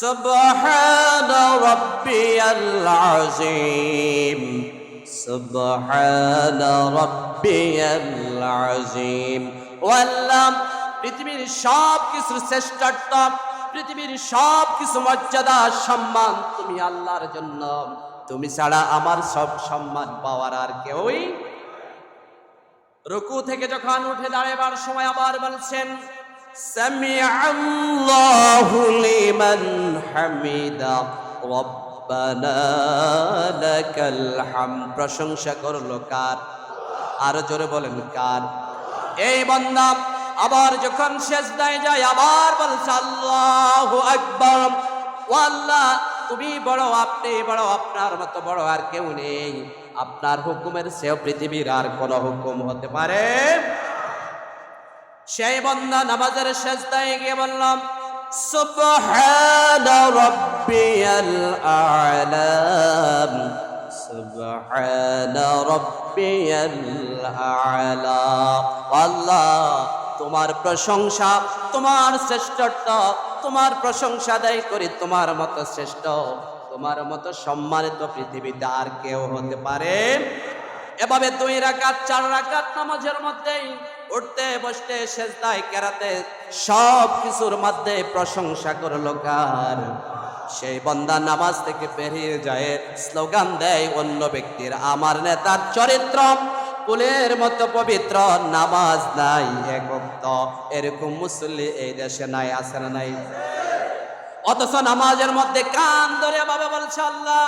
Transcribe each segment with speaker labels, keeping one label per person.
Speaker 1: سبحان ربي العظيم سبحان ربي العظيم والله পৃথিবীর সব কিছুর শ্রেষ্ঠত্ব পৃথিবীর সব কিছু মর্যাদা সম্মান তুমি আল্লাহর জন্য তুমি ছাড়া আমার সব সম্মান পাওয়ার আর কেউই রুকু থেকে যখন উঠে দাঁড়াবার সময় আবার বলছেন সামিআ আল্লাহু লিমান হামিদা। রব্বানা লাকাল হাম প্রশংসা করল কার? আরও জোরে বলেন কার? এই বান্দা আবার যখন সেজদায় যায়, আবার বলছে, আল্লাহু আকবার। আল্লাহ, তুমি বড়, আপনি বড়, আপনার মতো বড় আর কেউ নেই। আপনার হুকুমের সেও পৃথিবীর আর কোন হুকুম হতে পারে? সেই বন্দা নামাজের সেজদায় গিয়ে বললাম রাব্বিয়াল আ'লা সুবহান রাব্বিয়াল আ'লা আল্লাহ, তোমার প্রশংসা, তোমার শ্রেষ্ঠত্ব, তোমার প্রশংসা দেয় করি, তোমার মতো শ্রেষ্ঠ, তোমার মতো সম্মানিত পৃথিবীতে আর কেউ হতে পারে। এভাবে দুই রাকাত, চার রাকাত নামাজের মধ্যেই উঠতে, বসতে, সেজদায়, কেরাতে সব কিছুর মধ্যে প্রশংসা করল কার? সেই বন্দা নামাজ থেকে বেরিয়ে যায়, স্লোগান দেয় অন্য ব্যক্তির, আমার নেতার চরিত্র ফুলের মতো পবিত্র, নামাজ নাই একত্র এরকম মুসল্লি এই দেশে নাই, আছে না নাই? অথচ নামাজের মধ্যে কান ধরে বাবা বলছে, আল্লাহ,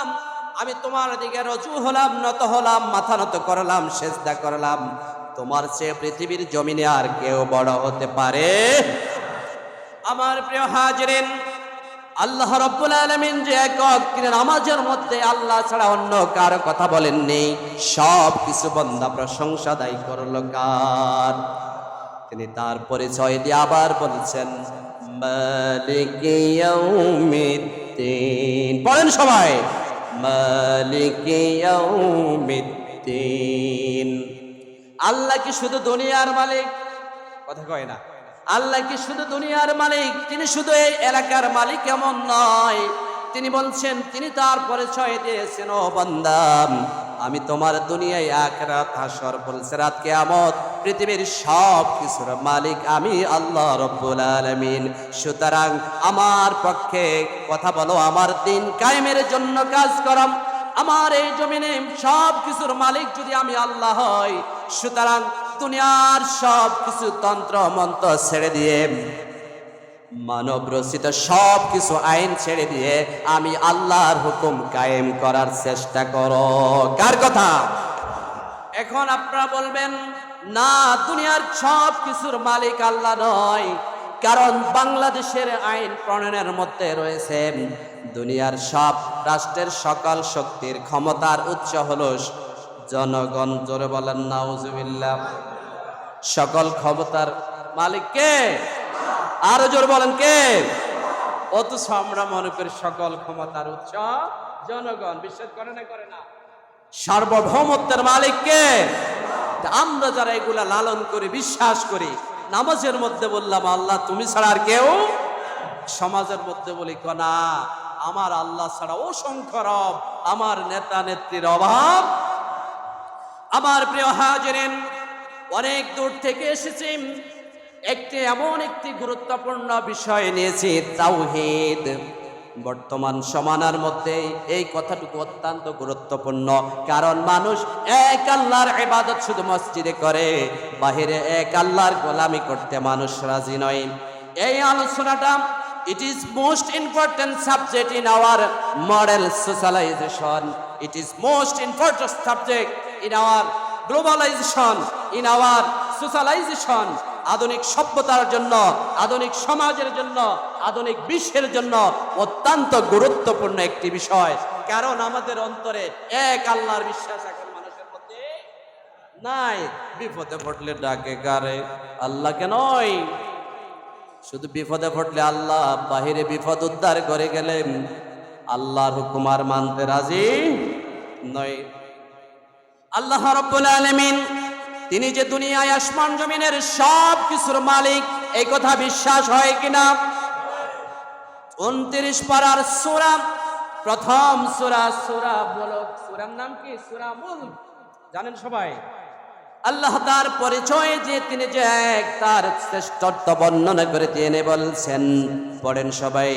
Speaker 1: আমি তোমার দিকে রজু হলাম, নত হলাম, মাথা নত করলাম, সেজদা করলাম তোমার চেয়ে পৃথিবীর জমিনে আর কেউ বড় হতে পারে? আমার প্রিয় হাজরিন, আল্লাহ রব্বুল আলমিন যে একক নামাজের মধ্যে আল্লাহ ছাড়া অন্য কারও কথা বলেননি, সব কিছু বন্দা প্রশংসা দায়ী করল কার? তিনি তার পরিচয় দিয়ে আবার বলছেন পড়েন সবাই, মালিক আল্লাহ কি শুধু দুনিয়ার মালিক? কথা কয় না। আল্লাহ কি শুধু দুনিয়ার মালিক? তিনি শুধু এই এলাকার মালিক এমন নয়। তিনি বলছেন, তিনি তার পরিচয় দিয়েছেন, ও বান্দাম আমি তোমার দুনিয়ায় আখরাত, হাসর বলছে রাত কেয়ামত, পৃথিবীর সব কিছুর মালিক আমি আল্লাহ রব্বুল আলামিন। সুতরাং আমার পক্ষে কথা বলো, আমার দিন কায়েমের জন্য কাজ করম আমার এই জমিনে সব কিছুর মালিক যদি আমি আল্লাহ হই সুতরাং দুনিয়ার সব কিছু তন্ত্র মন্ত্র ছেড়ে দিয়ে, মানব রচিত সব কিছু আইন ছেড়ে দিয়ে আমি আল্লাহর হুকুম কায়েম করার চেষ্টা করো। কার কথা? এখন আপনারা বলবেন, না, দুনিয়ার সব কিছুর মালিক আল্লাহ নয়, কারণ বাংলাদেশের আইন প্রণয়নের মধ্যে রয়েছে, দুনিয়ার সব রাষ্ট্রের সকল শক্তির ক্ষমতার উৎস হলো জনগণ জোরে বলেন, নাউজুবিল্লাহ। সকল ক্ষমতার মালিক কে? আরও জোর বলেন, কে? অথচ আমরা মনে করি সকল ক্ষমতার উৎস জনগণ। বিশ্বাস করে না করে না? সার্বভৌমত্বের মালিক কে? আমরা যারা এগুলা লালন করি, বিশ্বাস করি, নামাজের মধ্যে বললাম, আল্লাহ তুমি ছাড়া আর কেউ সমাজের মধ্যে বলি না। আমার আল্লাহ ছাড়া অসংখ্য রব, আমার নেতা নেত্রীর অভাব আমার প্রিয় হাজরেন, অনেক দূর থেকে এসেছি। একটি এমন একটি গুরুত্বপূর্ণ বিষয় নিয়েছি, তাওহিদ। বর্তমান সমানার মধ্যে এই কথাটুকু অত্যন্ত গুরুত্বপূর্ণ। কারণ মানুষ এক আল্লাহর ইবাদত শুধু মসজিদে করে, বাহিরে এক আল্লাহর গোলামি করতে মানুষ রাজি নয়। এই আলোচনাটা it is most important subject in our model socialization it is most important subject in our globalization in our socialization আধুনিক সভ্যতার জন্য, আধুনিক সমাজের জন্য, আধুনিক বিশ্বের জন্য অত্যন্ত গুরুত্বপূর্ণ একটি বিষয়। কারণ আমাদের অন্তরে এক আল্লাহর বিশ্বাস এখন মানুষের মধ্যে নাই। বিপদে পড়লে ডাকে গারে আল্লাহকে নয়। শুধু বিপদে পড়লে আল্লাহ বাহিরে বিপদ উদ্ধার করে গেলেন। আল্লাহর হুকুমার মানতে রাজি নয়। আল্লাহ রব্বুল আলমিন, তিনি যে দুনিয়ায় আসমান জমিনের সব কিছুর মালিক, এই কথা বিশ্বাস হয় কিনা? উনত্রিশ পারার সুরা, প্রথম সুরা সুরা মুলক। সুরার নাম কি? সুরা মুলক জানেন সবাই? আল্লাহ তার পরিচয় যে তিনি যে এক, তার শ্রেষ্ঠত্ব বর্ণনা করে তিনি বলছেন, পড়েন সবাই,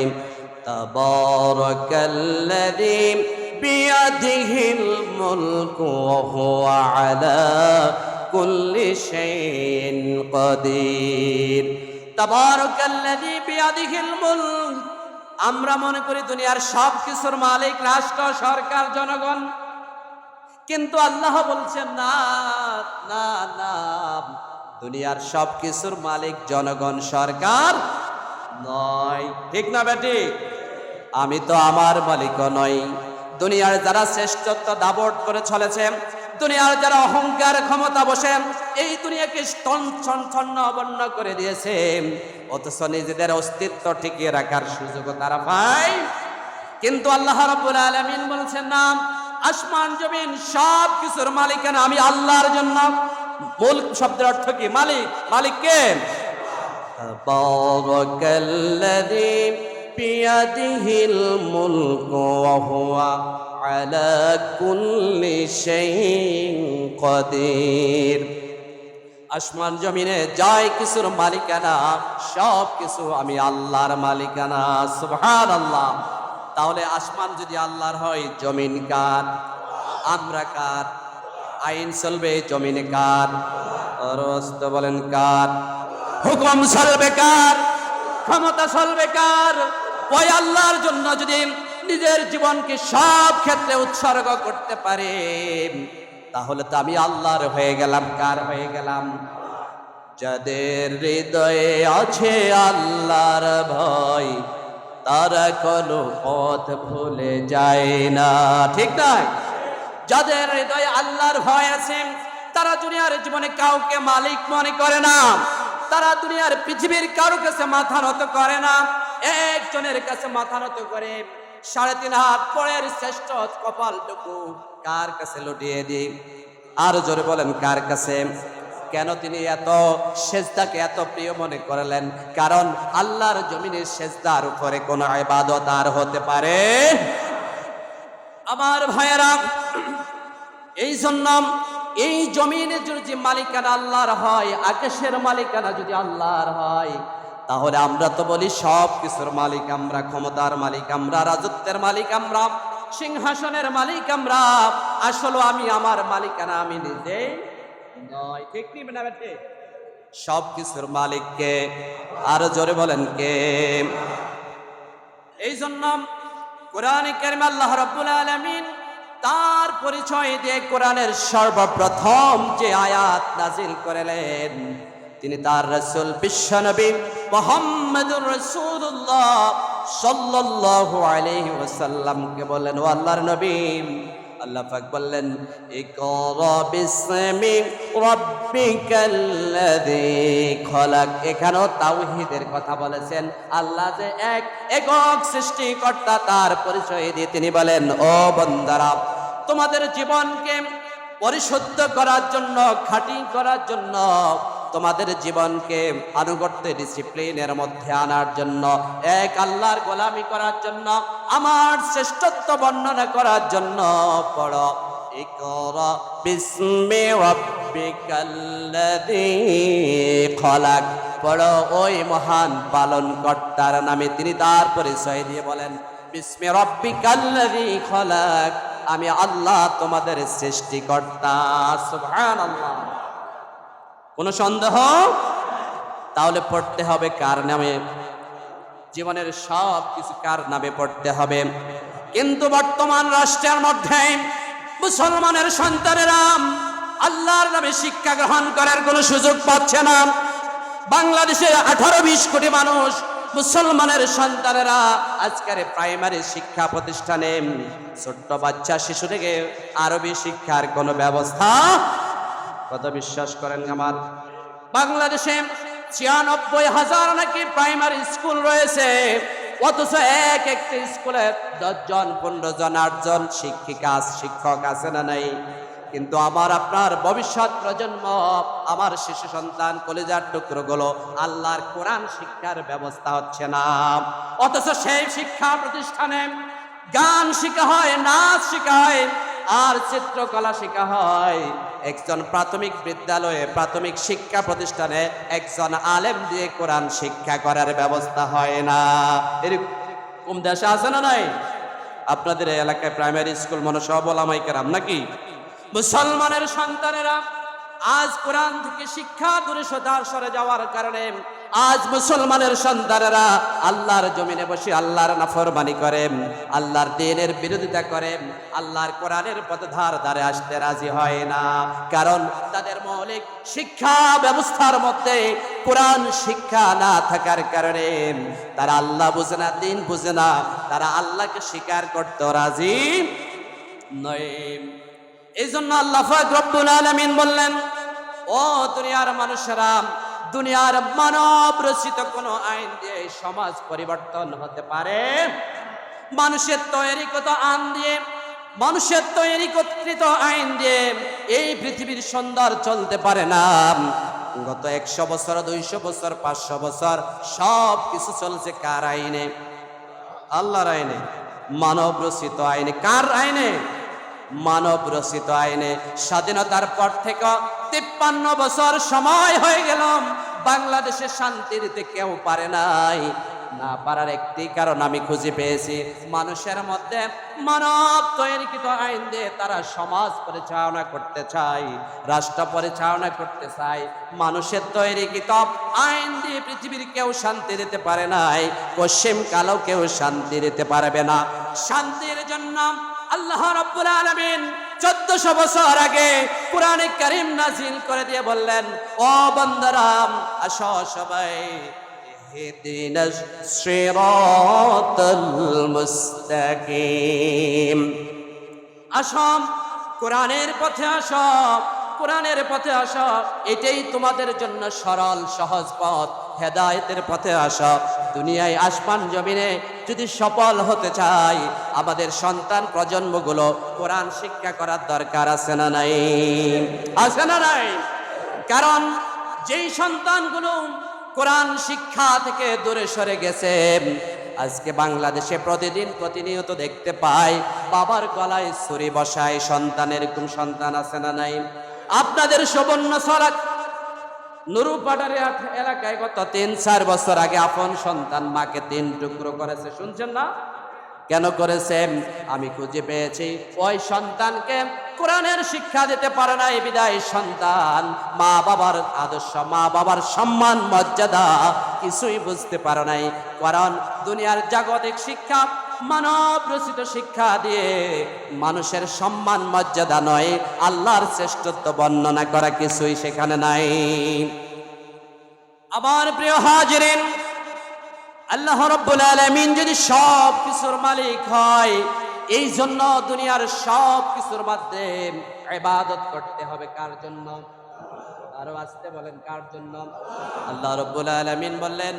Speaker 1: তাবারাকাল্লাযী বিয়াদিহিল মুলকু ওয়া হুয়া আলা কুল্লি শাইইন কাদির তাবারাকাল্লাযী বিয়াদিহিল মুলক, আমরা মনে করি দুনিয়ার সব কিছুর মালিক রাষ্ট্র, সরকার, জনগণ। কিন্তু আল্লাহ বলছেন, না না না, দুনিয়ার সব কিছুর মালিক জনগণ সরকার নয়। ঠিক না বেটি? আমি তো আমার মালিকও নই। দুনিয়ার যারা শ্রেষ্ঠত্ব দাবট করে চলেছে, দুনিয়ার যারা অহংকার ক্ষমতা বসে, এই দুনিয়াকে ছন্ন অবন্য করে দিয়েছে। অথচ নিজেদের অস্তিত্ব টিকিয়ে রাখার সুযোগ তারা পায়। কিন্তু আল্লাহ রাব্বুল আলামিন বলছেন, না আসমান জমিন সব কিছুর মালিকানা আমি আল্লাহর জন্য। মূল শব্দের অর্থ কি? মালিক। মালিক কে? বারাকাল্লাযী বিয়াদিহিল মুলকু ওয়া হুয়া আলা কুল্লি শাইইন কাদির আসমান জমিনে যাই কিছুর মালিকানা সব কিছু আমি আল্লাহর মালিকানা। সুবহানাল্লাহ। তাহলে আসমান যদি আল্লাহর হয়, জমিন কার? আমরা কার? আইন চলবে, জমিনে কার? রস্ত বলেন কার? হুকুম চলবে কার? ক্ষমতা চলবে কার? ওই আল্লাহর জন্য যদি নিজের জীবনকে সব ক্ষেত্রে উৎসর্গ করতে পারে, তাহলে তো আমি আল্লাহর হয়ে গেলাম, কার হয়ে গেলাম? যাদের হৃদয়ে আছে আল্লাহর ভয় তারা কোনো পথ ভুলে যায় না। ঠিক নয় যাদের হৃদয়ে আল্লাহর ভয় আছে, তারা দুনিয়ার জীবনে কাউকে মালিক মনে করে না। তারা দুনিয়ার পৃথিবীর কারও কাছে মাথা নত করে না। একজনের কাছে মাথা নত করে সাড়ে তিন হাত পরের শ্রেষ্ঠ কপালটুকু কার কাছে লুটিয়ে দিই? আর জোরে বলেন, কার কাছে? কেন তিনি এত সেজদাকে এত প্রিয় মনে করলেন? কারণ আল্লাহর জমিনের সেজদার উপরে কোনো ইবাদত আর হতে পারে আমার ভাইয়েরা এই জন্য এই জমিনের যদি মালিকানা আল্লাহর হয়, আকাশের মালিকানা যদি আল্লাহর হয়, তাহলে আমরা তো বলি সব কিছুর মালিক আমরা, ক্ষমতার মালিক আমরা, রাজত্বের মালিক আমরা, সিংহাসনের মালিক আমরা। আসলে আমি আমার মালিকানা আমি নিজে নয় ঠিক না বেটে সব কিছুর মালিককে আরও জোরে বলেন কে? এই জন্য কোরআনে কারিমে আল্লাহ রাব্বুল আলামিন তার পরিচয় দিয়ে কোরআনের সর্বপ্রথম যে আয়াত নাজিল করেলেন তিনি তার রসুল বিশ্বনবী মোহাম্মদুর রসুল্লাহ সাল্লাল্লাহু আলাইহি ওয়াসাল্লামকে বললেন ও আল্লাহর নবী আল্লাহ পাক বললেন এখানেও তাওহীদের কথা বলেছেন। আল্লাহ যে এক একক সৃষ্টিকর্তা, তার পরিচয় দিয়ে তিনি বলেন, ও বন্দারা, তোমাদের জীবনকে পরিশুদ্ধ করার জন্য, খাঁটি করার জন্য, তোমাদের জীবনকে আনুগত্য ডিসিপ্লিনের মধ্যে আনার জন্য, এক আল্লাহর গোলামি করার জন্য আমার শ্রেষ্ঠত্ব বর্ণনা করার জন্য পড়ো। ইকরা বিস্মে রাব্বিকাল্লাযী খলাক। পড়ো, ওই মহান পালন কর্তার নামে তিনি তার পরিচয় দিয়ে বলেন, বিস্মে রব্বিকাল্লাযী খলাক, আমি আল্লাহ তোমাদের সৃষ্টিকর্তা, সুবহানাল্লাহ। কোনো সন্দেহ? তাহলে পড়তে হবে কার নামে? জীবনের সব কিছু কার নামে পড়তে হবে? কিন্তু বর্তমান রাষ্ট্রের মধ্যে মুসলমানের সন্তানেরা আল্লাহর নামে শিক্ষা গ্রহণ করার কোনো সুযোগ পাচ্ছে না। বাংলাদেশে আঠারো বিশ কোটি মানুষ মুসলমানের সন্তানেরা আজকের প্রাইমারি শিক্ষা প্রতিষ্ঠানে ছোট্ট বাচ্চা, শিশু থেকে আরবি শিক্ষার কোনো ব্যবস্থা? কত বিশ্বাস করেন আমার বাংলাদেশে ছিয়ানব্বই হাজার নাকি প্রাইমারি স্কুল রয়েছে। অথচ এক একটি স্কুলে দশজন পনেরো জন আটজন শিক্ষিকা, শিক্ষক আছে না নাই? কিন্তু আমার, আপনার ভবিষ্যৎ প্রজন্ম, আমার শিশু সন্তান কলেজার টুকরোগুলো আল্লাহর কোরআন শিক্ষার ব্যবস্থা হচ্ছে না। অথচ সেই শিক্ষা প্রতিষ্ঠানে গান শেখা হয়, নাচ শেখা হয়, আর চিত্রকলা শেখা হয়। একজন প্রাথমিক বিদ্যালয়ে প্রাথমিক শিক্ষা প্রতিষ্ঠানে একজন আলেম দিয়ে কোরআন শিক্ষা করার ব্যবস্থা হয় না। এরকম দেশে আছে না নাই? আপনাদের এলাকায় প্রাইমারি স্কুল মনে সব ওলামাই কেরাম নাকি? মুসলমানের সন্তানেরা আজ কোরআন থেকে শিক্ষা দূরে সদার সরে যাওয়ার কারণে আজ মুসলমানের সন্তানেরা আল্লাহর জমিনে বসে আল্লাহর নাফরমানি করে, আল্লাহর দিনের বিরোধিতা করে, আল্লাহর কোরআনের পথধার দ্বারে আসতে রাজি হয় না। কারণ তাদের মৌলিক শিক্ষা ব্যবস্থার মধ্যে কোরআন শিক্ষা না থাকার কারণে তারা আল্লাহ বুঝে না, দিন বুঝে না, তারা আল্লাহকে স্বীকার করতে রাজি নয়। এই জন্য আল্লাহ পাক রব্বুল আলামিন বললেন, ও দুনিয়ার মানুষেরা, দুনিয়ার মানব রচিত কোন আইন দিয়ে সমাজ পরিবর্তন হতে পারে? মানুষের তৈরি কত আইন দিয়ে, মানুষের তৈরি কর্তৃত আইন দিয়ে এই পৃথিবীর সুন্দর চলতে পারে না? গত একশো বছর, দুইশো বছর, পাঁচশো বছর সব কিছু চলছে কার আইনে? আল্লাহর আইনে। মানব রচিত আইনে। কার আইনে? মানব রচিত আইনে স্বাধীনতার পর থেকে তিপ্পান্ন বছর সময় হয়ে গেলাম বাংলাদেশে শান্তি দিতে কেউ পারে নাই। না পারার একটি কারণ আমি খুঁজে পেয়েছি। মানুষের মধ্যে মানব তৈরিকৃত আইন দিয়ে তারা সমাজ পরিচালনা করতে চায়, রাষ্ট্র পরিচালনা করতে চায়। মানুষের তৈরিকৃত আইন দিয়ে পৃথিবীর কেউ শান্তি দিতে পারে নাই পশ্চিম কালেও কেউ শান্তি দিতে পারবে না। শান্তির জন্য আল্লাহ রাব্বুল আলামিন 1400 বছর আগে কোরআনে কারীম নাজিল করে দিয়ে বললেন, ও বান্দারা আসো সবাই। মুস্তাকিম। আসম কোরআনের পথে আসো। কোরআনের পথে আসো, এটাই তোমাদের জন্য সরল, সহজ পথ, হেদায়েতের পথে আসো। দুনিয়ায় আসমান জমিনে যদি সফল হতে চাই, আমাদের সন্তান প্রজন্মগুলো কোরআন শিক্ষা করার দরকার আছে না নাই? আছে না নাই? কারণ যেই সন্তানগুলো কোরআন শিক্ষা থেকে দূরে সরে গেছে, আজকে বাংলাদেশে প্রতিদিন প্রতিনিয়ত দেখতে পাই, বাবার গলায় ছুরি বসায় সন্তানের এরকম সন্তান আছে না নাই? আপনাদের সুবর্ণ সরাক নুরুপাটারি এলাকায় গত তিন, চার বছর আগে আপন সন্তান মাকে তিন টুকরো করেছে। শুনছেন না? কেন করেছে? আমি খুঁজে পেয়েছি। ওই সন্তানকে কোরআনের শিক্ষা দিতে পারে না এই বিদায় সন্তান। মা বাবার আদর্শ, মা বাবার সম্মান, মর্যাদা কিছুই বুঝতে পারে নাই। কারণ দুনিয়ার জাগতিক শিক্ষা মানব রচিত শিক্ষা দিয়ে মানুষের সম্মান মর্যাদা নয়, আল্লাহর শ্রেষ্ঠত্ব বর্ণনা করা কিছুই সেখানে নাই। আমার প্রিয় হাজিরিন, আল্লাহ রব্বুল আলামিন যদি সব কিছুর মালিক হয়, এই জন্য দুনিয়ার সব কিছুর মধ্যে ইবাদত করতে হবে কার জন্য? আরও আসতে বলেন, কার জন্য? আল্লাহ রব্বুল আলামিন বললেন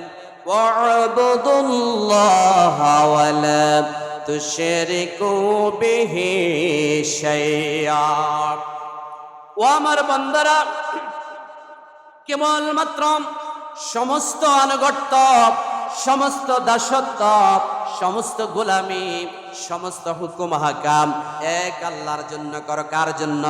Speaker 1: ওয়া'বুদুল্লাহ ওয়ালা তুশরিকু বিহি শাইআ ও আমার বান্দারা কেবলমাত্র সমস্ত আনুগত্য, সমস্ত দাসত্ব, সমস্ত গোলামি, সমস্ত হুকুম হাকাম এক আল্লাহর জন্য কর কার জন্য?